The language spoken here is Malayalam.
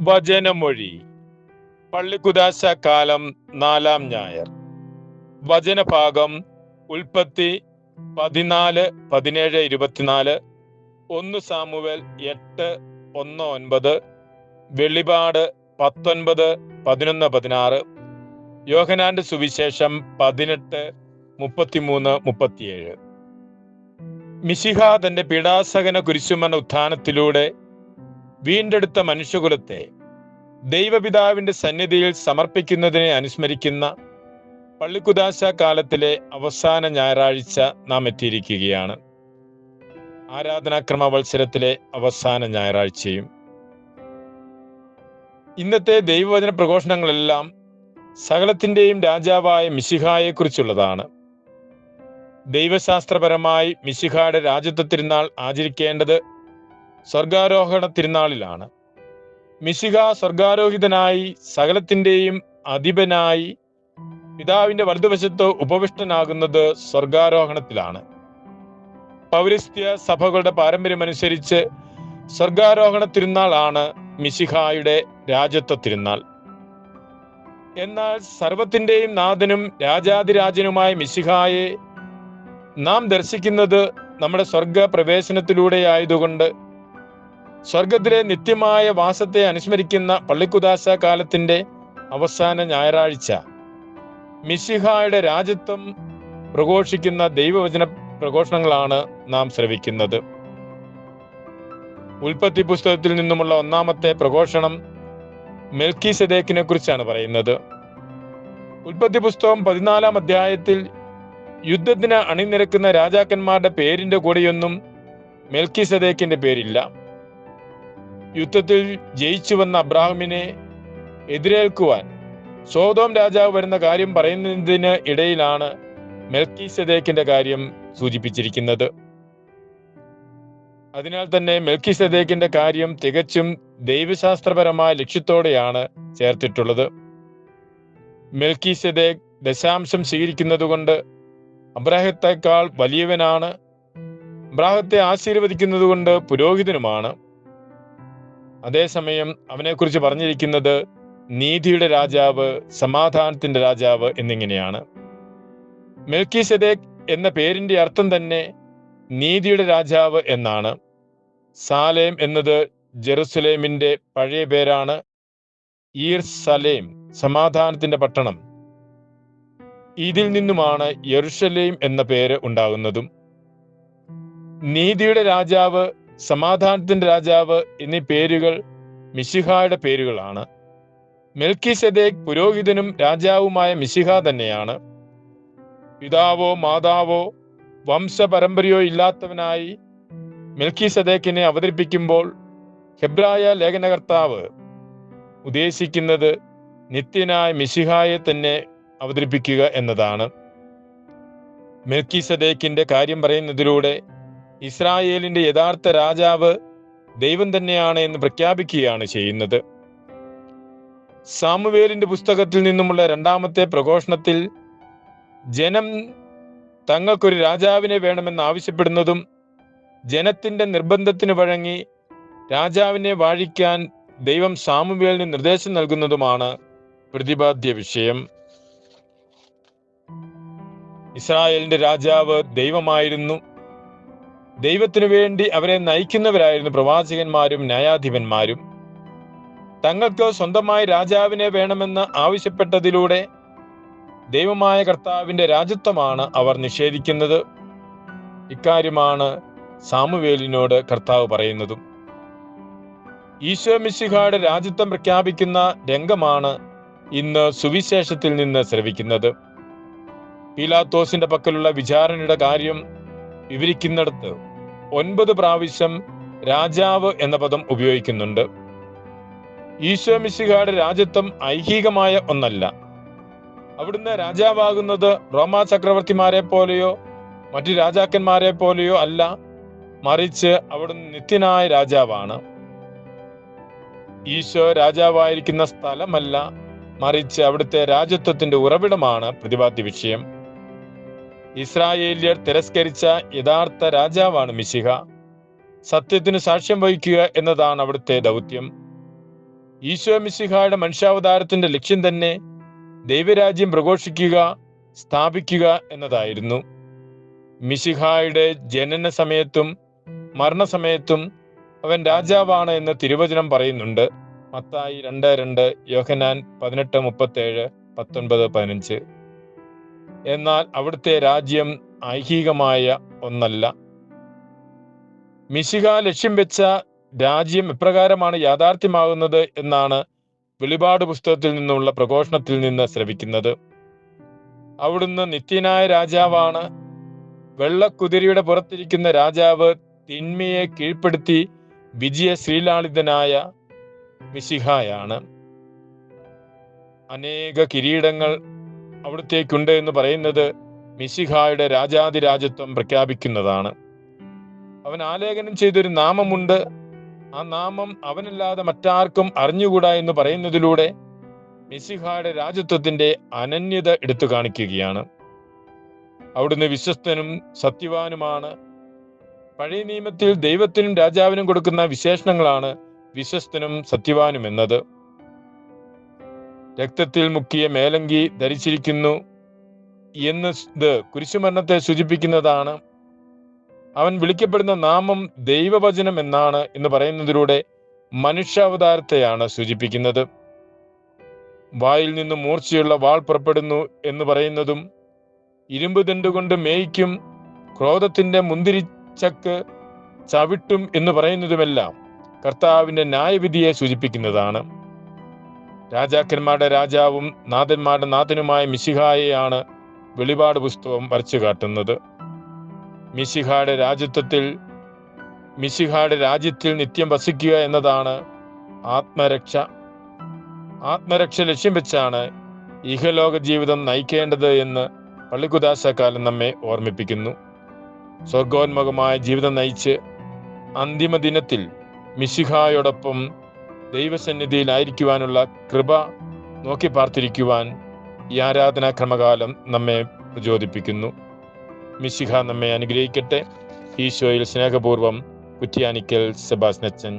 വചനമൊഴി. പള്ളിക്കുദാശ കാലം നാലാം ഞായർ. വചനഭാഗം ഉൽപ്പത്തി പതിനാല് പതിനേഴ് ഇരുപത്തിനാല് ഒന്ന് സാമുവൽ എട്ട് ഒന്ന് ഒൻപത് വെളിപാട് പത്തൊൻപത് പതിനൊന്ന് പതിനാറ് യോഹനാന്റെ സുവിശേഷം പതിനെട്ട് മുപ്പത്തിമൂന്ന് മുപ്പത്തിയേഴ്. മിശിഹ തന്റെ പീഡാസകന കുരിശുമന ഉത്ഥാനത്തിലൂടെ വീണ്ടെടുത്ത മനുഷ്യകുലത്തെ ദൈവപിതാവിന്റെ സന്നിധിയിൽ സമർപ്പിക്കുന്നതിനെ അനുസ്മരിക്കുന്ന പള്ളിക്കുദാശ കാലത്തിലെ അവസാന ഞായറാഴ്ച നാം എത്തിയിരിക്കുകയാണ്. ആരാധനാക്രമ വത്സരത്തിലെ അവസാന ഞായറാഴ്ചയും. ഇന്നത്തെ ദൈവവചന പ്രഘോഷണങ്ങളെല്ലാം സകലത്തിന്റെയും രാജാവായ മിശിഹായെക്കുറിച്ചുള്ളതാണ്. ദൈവശാസ്ത്രപരമായി മിശിഹായുടെ രാജ്യത്വ ആചരിക്കേണ്ടത് സ്വർഗാരോഹണ തിരുനാളിലാണ്. മിശിക സ്വർഗാരോഹിതനായി സകലത്തിന്റെയും അധിപനായി പിതാവിന്റെ വലതുവശത്ത് ഉപവിഷ്ടനാകുന്നത് സ്വർഗാരോഹണത്തിലാണ്. പൗരസ്ത്യ സഭകളുടെ പാരമ്പര്യമനുസരിച്ച് സ്വർഗാരോഹണ തിരുനാളാണ് മിശിഹായുടെ രാജത്വ തിരുനാൾ. എന്നാൽ സർവത്തിന്റെയും നാഥനും രാജാതിരാജനുമായ മിശിഹായെ നാം ദർശിക്കുന്നത് നമ്മുടെ സ്വർഗ പ്രവേശനത്തിലൂടെയായതുകൊണ്ട് സ്വർഗത്തിലെ നിത്യമായ വാസത്തെ അനുസ്മരിക്കുന്ന പള്ളിക്കുദാശ കാലത്തിന്റെ അവസാന ഞായറാഴ്ച. മിശിഹായുടെ രാജ്യത്വം പ്രഘോഷിക്കുന്ന ദൈവവചന പ്രഘോഷണങ്ങളാണ് നാം ശ്രവിക്കുന്നത്. ഉൽപ്പത്തി പുസ്തകത്തിൽ നിന്നുമുള്ള ഒന്നാമത്തെ പ്രഘോഷണം മെൽക്കി സദേക്കിനെ കുറിച്ചാണ് പറയുന്നത്. ഉൽപ്പത്തി പുസ്തകം പതിനാലാം അധ്യായത്തിൽ യുദ്ധത്തിന് അണിനിരക്കുന്ന രാജാക്കന്മാരുടെ പേരിന്റെ കൂടെയൊന്നും മെൽക്കി സദേക്കിന്റെ പേരില്ല. യുദ്ധത്തിൽ ജയിച്ചു വന്ന അബ്രാഹിമിനെ എതിരേൽക്കുവാൻ സോതോം രാജാവ് വരുന്ന കാര്യം പറയുന്നതിന് ഇടയിലാണ് മെൽക്കി സദേക്കിന്റെ കാര്യം സൂചിപ്പിച്ചിരിക്കുന്നത്. അതിനാൽ തന്നെ മെൽക്കി സദേക്കിന്റെ കാര്യം തികച്ചും ദൈവശാസ്ത്രപരമായ ലക്ഷ്യത്തോടെയാണ് ചേർത്തിട്ടുള്ളത്. മെൽക്കി ദശാംശം സ്വീകരിക്കുന്നത് കൊണ്ട് അബ്രാഹത്തെക്കാൾ വലിയവനാണ്. അബ്രാഹത്തെ ആശീർവദിക്കുന്നത് കൊണ്ട് പുരോഹിതനുമാണ്. അതേസമയം അവനെക്കുറിച്ച് പറഞ്ഞിരിക്കുന്നത് നീതിയുടെ രാജാവ് സമാധാനത്തിന്റെ രാജാവ് എന്നിങ്ങനെയാണ്. മെൽക്കി സെദേക് എന്ന പേരിന്റെ അർത്ഥം തന്നെ നീതിയുടെ രാജാവ് എന്നാണ്. സാലേം എന്നത് ജെറുസലേമിന്റെ പഴയ പേരാണ്. ഈർ സലേം സമാധാനത്തിന്റെ പട്ടണം. ഇതിൽ നിന്നുമാണ് യെറുഷലേം എന്ന പേര് ഉണ്ടാകുന്നതും. നീതിയുടെ രാജാവ് സമാധാനത്തിന്റെ രാജാവ് എന്നീ പേരുകൾ മിശിഹായുടെ പേരുകളാണ്. മെൽക്കി സെദേക് പുരോഹിതനും രാജാവുമായ മിശിഹ തന്നെയാണ്. പിതാവോ മാതാവോ വംശപരമ്പരയോ ഇല്ലാത്തവനായി മെൽക്കി സദേക്കിനെ അവതരിപ്പിക്കുമ്പോൾ ഹെബ്രായ ലേഖനകർത്താവ് ഉദ്ദേശിക്കുന്നത് നിത്യനായ മിശിഹായെ തന്നെ അവതരിപ്പിക്കുക എന്നതാണ്. മെൽക്കി സദേക്കിന്റെ കാര്യം പറയുന്നതിലൂടെ ഇസ്രായേലിന്റെ യഥാർത്ഥ രാജാവ് ദൈവം തന്നെയാണ് എന്ന് പ്രഖ്യാപിക്കുകയാണ് ചെയ്യുന്നത്. സാമുവേലിന്റെ പുസ്തകത്തിൽ നിന്നുമുള്ള രണ്ടാമത്തെ പ്രഘോഷണത്തിൽ ജനം തങ്ങൾക്കൊരു രാജാവിനെ വേണമെന്ന് ആവശ്യപ്പെടുന്നതും ജനത്തിന്റെ നിർബന്ധത്തിന് വഴങ്ങി രാജാവിനെ വാഴിക്കാൻ ദൈവം സാമുവേലിന് നിർദ്ദേശം നൽകുന്നതുമാണ് പ്രതിപാദ്യ വിഷയം. ഇസ്രായേലിന്റെ രാജാവ് ദൈവമായിരുന്നു. ദൈവത്തിനു വേണ്ടി അവരെ നയിക്കുന്നവരായിരുന്നു പ്രവാചകന്മാരും ന്യായാധിപന്മാരും. തങ്ങൾക്ക് സ്വന്തമായി രാജാവിനെ വേണമെന്ന് ആവശ്യപ്പെട്ടതിലൂടെ ദൈവമായ കർത്താവിന്റെ രാജ്യത്വമാണ് അവർ നിഷേധിക്കുന്നത്. ഇക്കാര്യമാണ് സാമുവേലിനോട് കർത്താവ് പറയുന്നതും. ഈശോ മിശിഹായുടെ രാജ്യത്വം പ്രഖ്യാപിക്കുന്ന രംഗമാണ് ഇന്ന് സുവിശേഷത്തിൽ നിന്ന് ശ്രവിക്കുന്നത്. പീലാത്തോസിന്റെ പക്കലുള്ള വിചാരണയുടെ കാര്യം വിവരിക്കുന്നിടത്ത് ഒൻപത് പ്രാവശ്യം രാജാവ് എന്ന പദം ഉപയോഗിക്കുന്നുണ്ട്. ഈശോ മിശിഹായുടെ രാജ്യത്വം ഐഹികമായ ഒന്നല്ല. അവിടുന്ന് രാജാവാകുന്നത് റോമാ ചക്രവർത്തിമാരെ പോലെയോ മറ്റു രാജാക്കന്മാരെ പോലെയോ അല്ല. മറിച്ച് അവിടുന്ന് നിത്യനായ രാജാവാണ്. ഈശോ രാജാവായിരിക്കുന്ന സ്ഥലമല്ല. മറിച്ച് അവിടുത്തെ രാജ്യത്വത്തിന്റെ ഉറവിടമാണ് പ്രതിപാദ്യ വിഷയം. ഇസ്രായേലിയർ തിരസ്കരിച്ച യഥാർത്ഥ രാജാവാണ് മിശിഹ. സത്യത്തിന് സാക്ഷ്യം വഹിക്കുക എന്നതാണ് അവിടുത്തെ ദൗത്യം. ഈശോ മിശിഹായുടെ മനുഷ്യാവതാരത്തിന്റെ ലക്ഷ്യം തന്നെ ദൈവരാജ്യം പ്രഘോഷിക്കുക സ്ഥാപിക്കുക എന്നതായിരുന്നു. മിശിഹായുടെ ജനന സമയത്തും മരണസമയത്തും അവൻ രാജാവാണ് എന്ന് തിരുവചനം പറയുന്നുണ്ട്. മത്തായി രണ്ട് രണ്ട് യോഹനാൻ പതിനെട്ട് മുപ്പത്തേഴ് പത്തൊൻപത് പതിനഞ്ച്. എന്നാൽ അവിടുത്തെ രാജ്യം ഐഹികമായ ഒന്നല്ല. മിശിക ലക്ഷ്യം വെച്ച രാജ്യം എപ്രകാരമാണ് യാഥാർത്ഥ്യമാകുന്നത് എന്നാണ് വെളിപാട് പുസ്തകത്തിൽ നിന്നുള്ള പ്രഘോഷണത്തിൽ നിന്ന് ശ്രവിക്കുന്നത്. അവിടുന്ന് നിത്യനായ രാജാവാണ് വെള്ളക്കുതിരയുടെ പുറത്തിരിക്കുന്ന രാജാവ് തിന്മയെ കീഴ്പ്പെടുത്തി വിജയ ശ്രീലാളിതനായ മിശിഹായാണ്. അനേക കിരീടങ്ങൾ അവിടത്തേക്കുണ്ട് എന്ന് പറയുന്നത് മിശിഹായുടെ രാജാതിരാജത്വം പ്രഖ്യാപിക്കുന്നതാണ്. അവൻ ആലേഖനം ചെയ്തൊരു നാമമുണ്ട്. ആ നാമം അവനല്ലാതെ മറ്റാർക്കും അറിഞ്ഞുകൂടാ എന്ന് പറയുന്നതിലൂടെ മിസിഹായുടെ രാജ്യത്വത്തിന്റെ അനന്യത എടുത്തു കാണിക്കുകയാണ്. അവിടുന്ന് വിശ്വസ്തനും സത്യവാനുമാണ്. പഴയ നിയമത്തിൽ ദൈവത്തിനും രാജാവിനും കൊടുക്കുന്ന വിശേഷണങ്ങളാണ് വിശ്വസ്തനും സത്യവാനും എന്നത് രക്തത്തിൽ മുക്കിയ മേലങ്കി ധരിച്ചിരിക്കുന്നു എന്ന് ഇത് കുരിശുമരണത്തെ സൂചിപ്പിക്കുന്നതാണ്. അവൻ വിളിക്കപ്പെടുന്ന നാമം ദൈവവചനം എന്നാണ് എന്ന് പറയുന്നതിലൂടെ മനുഷ്യാവതാരത്തെയാണ് സൂചിപ്പിക്കുന്നത്. വായിൽ നിന്ന് മൂർച്ചയുള്ള വാൾ പുറപ്പെടുന്നു എന്ന് പറയുന്നതും ഇരുമ്പ് ദണ്ടുകൊണ്ട് മേയ്ക്കും ക്രോധത്തിന്റെ മുന്തിരിച്ചക്ക് ചവിട്ടും എന്ന് പറയുന്നതുമെല്ലാം കർത്താവിന്റെ ന്യായവിധിയെ സൂചിപ്പിക്കുന്നതാണ്. രാജാക്കന്മാരുടെ രാജാവും നാഥന്മാരുടെ നാഥനുമായ മിശിഹായെയാണ് വെളിപാട് പുസ്തകം വരച്ചു കാട്ടുന്നത്. മിശിഹായുടെ രാജ്യത്വത്തിൽ മിശിഹായുടെ രാജ്യത്തിൽ നിത്യം വസിക്കുക എന്നതാണ് ആത്മരക്ഷ. ആത്മരക്ഷ ലക്ഷ്യം വെച്ചാണ് ഇഹലോക ജീവിതം നയിക്കേണ്ടത് എന്ന് പള്ളിക്കുദാശക്കാലം നമ്മെ ഓർമ്മിപ്പിക്കുന്നു. സ്വർഗോന്മുഖമായ ജീവിതം നയിച്ച് അന്തിമ ദിനത്തിൽ മിശിഹായോടൊപ്പം ദൈവസന്നിധിയിലായിരിക്കുവാനുള്ള കൃപ നോക്കി പാർത്തിരിക്കുവാൻ ഈ ആരാധനാ ക്രമകാലം നമ്മെ പ്രചോദിപ്പിക്കുന്നു. മിശിഹ നമ്മെ അനുഗ്രഹിക്കട്ടെ. ഈശോയിൽ സ്നേഹപൂർവം കുറ്റിയാനിക്കൽ സെബാസ്നച്ചൻ